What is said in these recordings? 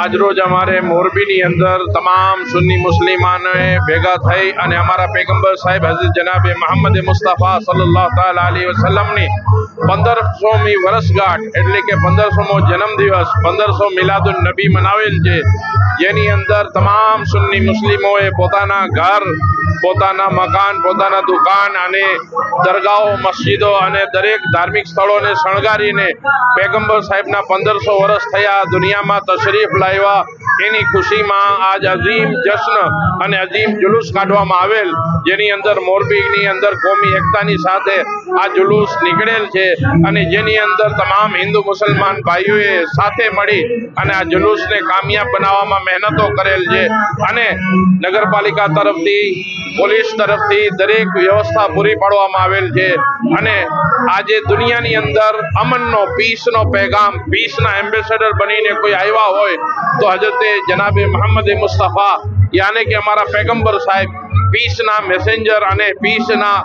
આજરોજ અમારે મોરબીની અંદર તમામ સુન્ની મુસ્લિમાનોએ ભેગા થઈ અને અમારા પેગમ્બર સાહેબ હઝરત જનાબે મોહમ્મદ મુસ્તફા સલ્લાહ તાલા અલી વસલ્લમની પંદરસોમી વર્ષગાંઠ એટલે કે પંદરસોમો જન્મદિવસ, પંદરસો મિલાદુન નબી મનાવેલ છે. જેની અંદર તમામ સુન્ની મુસ્લિમોએ પોતાના ઘર, પોતાના મકાન, પોતાના દુકાન અને દરગાહો, મસ્જિદો અને દરેક ધાર્મિક સ્થળોને શણગારીને પેગમ્બર સાહેબના પંદરસો વર્ષ થયા દુનિયામાં તશરીફ લાવ્યા એની ખુશીમાં આજ અઝીમ જશ્ન અને અઝીમ જુલુસ કાઢવામાં આવેલ. જેની અંદર મોરબીની અંદર કોમી એકતાની સાથે આ જુલુસ નીકળેલ છે અને જેની અંદર તમામ હિન્દુ મુસલમાન ભાઈઓએ સાથે મળી અને આ જુલુસને કામયાબ બનાવવામાં મહેનતો કરેલ છે. અને નગરપાલિકા તરફથી, પોલીસ તરફથી દરેક વ્યવસ્થા પૂરી પાડવામાં આવેલ છે. અને આજે દુનિયાની અંદર અમનનો, પીસનો પેગામ, પીસના એમ્બેસેડર બનીને કોઈ આવ્યા હોય તો હજરતે જનાબે મોહમ્મદ મુસ્તફા યાને કે અમારા પેગમ્બર સાહેબ પીસના મેસેન્જર અને પીસના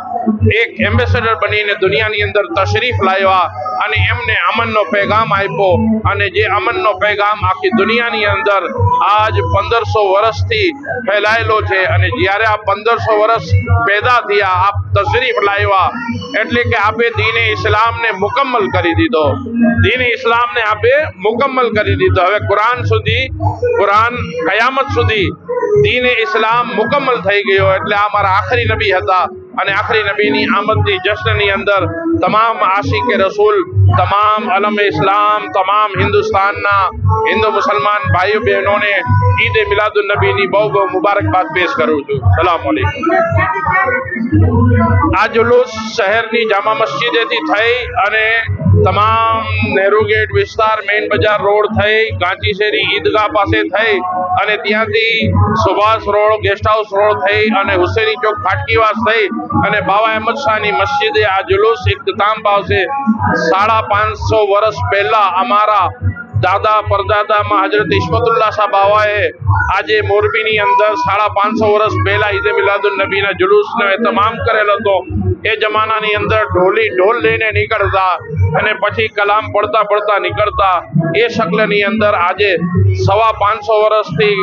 એક એમ્બેસેડર બનીને દુનિયાની અંદર તશરીફ લાવ્યા અને એમને અમનનો પેગામ આપ્યો. અને જે અમનનો પેગામ આખી દુનિયાની અંદર આજ પંદરસો વર્ષથી ફેલાયેલો છે. અને જ્યારે આ પંદરસો વર્ષ પેદા થયા, આપ તશરીફ લાવ્યા. એટલે કે આપે દીને ઇસ્લામને મુકમ્મલ કરી દીધો. દીને ઇસ્લામને આપે મુકમ્મલ કરી દીધો. હવે કુરાન સુધી, કુરાન કયામત સુધી દીને ઇસ્લામ મુકમ્મલ થઈ ગયો. એટલે આ મારા આખરી નબી હતા. અને આખરી નબીની આમદની જશ્નની અંદર તમામ આશિક રસૂલ, તમામ અલમ ઇસ્લામ, તમામ હિન્દુસ્તાનના હિન્દુ મુસલમાન ભાઈઓ બહેનોને ઈદ મિલાદુલ નબીની બહુ બહુ મુબારકબાદ પેશ કરું છું. સલામ અલૈકુમ આ જુલુસ શહેરની જામા મસ્જિદેથી થઈ અને તમામ નહેરુ ગેટ વિસ્તાર, મેઇન બજાર રોડ થઈ ગાંચી ઈદગાહ પાસે થઈ અને ત્યાંથી Subhash road guest house road થઈ અને હુસેની ચોક ફાટકીવાસ થઈ અને બાવા અહેમદ શાહની મસ્જિદે આ જુલુસ ઇખ્તિતામ પાવશે. સાડા પાંચસો વર્ષ પહેલા અમારા દાદા પરદાદામાં હજરત ઇસ્મતુલ્લાહ શાહ બાવાએ આજે મોરબીની અંદર સાડા પાંચસો વર્ષ પહેલા ઈદે મિલાદુલ નબીના જુલુસનો તમામ કરેલો હતો. એ જમાનાની અંદર ઢોલી, ઢોલ લઈને નીકળતા અને પછી કલામ પડતા પડતા નીકળતા. એ શક્લની અંદર આજે સવા પાંચસો વર્ષથી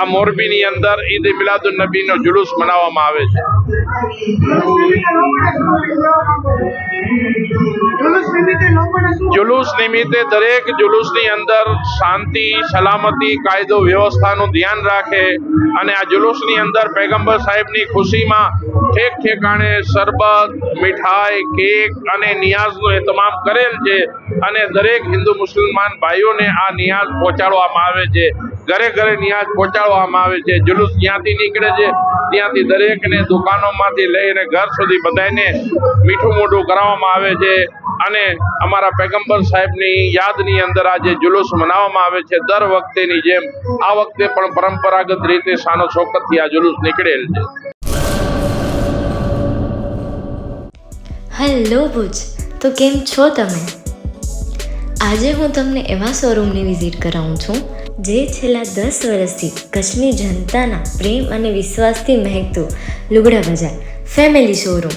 આ મોરબીની અંદર ઈદ મિલાદુલ નબીનો જુલુસ મનાવવામાં આવે છે. જુલુસ દરેક જુલુસની અંદર શાંતિ, સલામતી, કાયદો, વ્યવસ્થાનું ધ્યાન રાખે અને આ જુલુસની અંદર પેગમ્બર સાહેબની ખુશીમાં ઠેક ઠેકાણે શરબત, મીઠાઈ, કેક અને નિયાઝનું એતમામ કરેલ છે અને દરેક હિન્દુ મુસલમાન ભાઈઓને આ નિયાઝ પહોંચાડવામાં આવે છે. ઘરે ઘરે નિયાઝ પહોંચાડવામાં આવે છે. જુલુસ જ્યાંથી નીકળે છે. ત્યાંથી દરેકને દુકાનોમાંથી લઈને ઘર સુધી બધાને મીઠું મોઢું કરાવવામાં આવે છે. અને અમારા પેગમ્બર સાહેબની યાદની અંદર આજે જુલુસ મનાવવામાં આવે છે. દર વખતેની જેમ આ વખતે પણ પરંપરાગત રીતે શાનો શોકતથી આ જુલુસ નીકળેલ છે. હેલો ભુજ, તો કેમ છો તમે? આજે હું તમને એવા શોરૂમની વિઝિટ કરાવું છું, જે છેલ્લા દસ વર્ષથી કચ્છની જનતાના પ્રેમ અને વિશ્વાસથી મહેકતું લુગડા બજાર ફેમિલી શોરૂમ